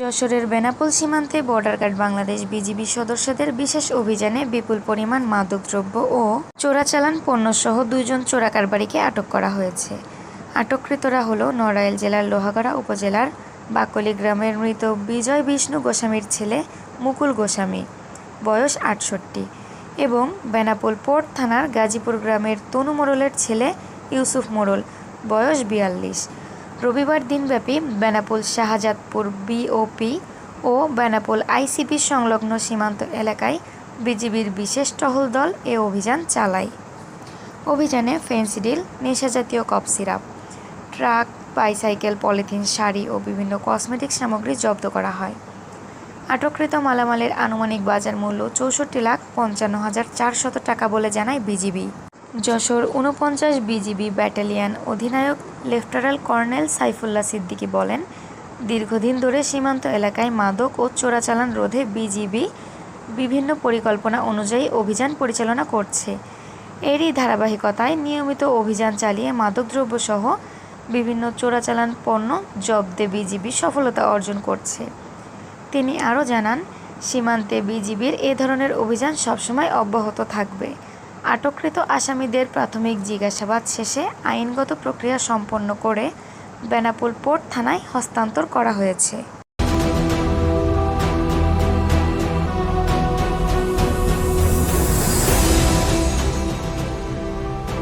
যশোরের বেনাপোল সীমান্তে border guard Bangladesh BGB সদস্যদের বিশেষ অভিযানে বিপুল পরিমাণ মাদকদ্রব্য ও চোরাচালান পণ্যসহ দুইজন চোরা কারবারিকে আটক করা হয়েছে। আটককৃতরা হলো নড়াইল জেলার লোহাগড়া উপজেলার বাকলি গ্রামের মৃত বিজয় বিষ্ণু গোস্বামীর ছেলে মুকুল গোস্বামী, বয়স আটষট্টি, এবং বেনাপোল পোর্ট থানার গাজীপুর গ্রামের তনু মোড়লের ছেলে ইউসুফ মোড়ল, বয়স বিয়াল্লিশ। রবিবার দিনব্যাপী বেনাপোল শাহজাদপুর বিওপি ও বেনাপোল আইসিপি সংলগ্ন সীমান্ত এলাকায় বিজিবির বিশেষ টহল দল এ অভিযান চালায়। অভিযানে Phensedyl নেশাজাতীয় cough syrup, truck, bicycle, polythene, sari ও বিভিন্ন কসমেটিক সামগ্রী জব্দ করা হয়। আটককৃত মালামালের আনুমানিক বাজার মূল্য চৌষট্টি লাখ পঞ্চান্ন হাজার চারশত টাকা বলে জানায় বিজিবি। যশোর উনপঞ্চাশ বিজিবি ব্যাটালিয়ান অধিনায়ক লেফটেন্যান্ট কর্নেল সাইফুল্লাহ সিদ্দিকী বলেন, দীর্ঘদিন ধরে সীমান্ত এলাকায় মাদক ও চোরাচালান রোধে বিজিবি বিভিন্ন পরিকল্পনা অনুযায়ী অভিযান পরিচালনা করছে। এরই ধারাবাহিকতায় নিয়মিত অভিযান চালিয়ে মাদকদ্রব্যসহ বিভিন্ন চোরাচালান পণ্য জব্দে বিজিবি সফলতা অর্জন করছে। তিনি আরও জানান, সীমান্তে বিজিবির এ ধরনের অভিযান সবসময় অব্যাহত থাকবে। আটককৃত আসামিদের প্রাথমিক জিজ্ঞাসাবাদ শেষে আইনগত প্রক্রিয়া সম্পন্ন করে বেনাপোল পোর্ট থানায় হস্তান্তর করা হয়েছে।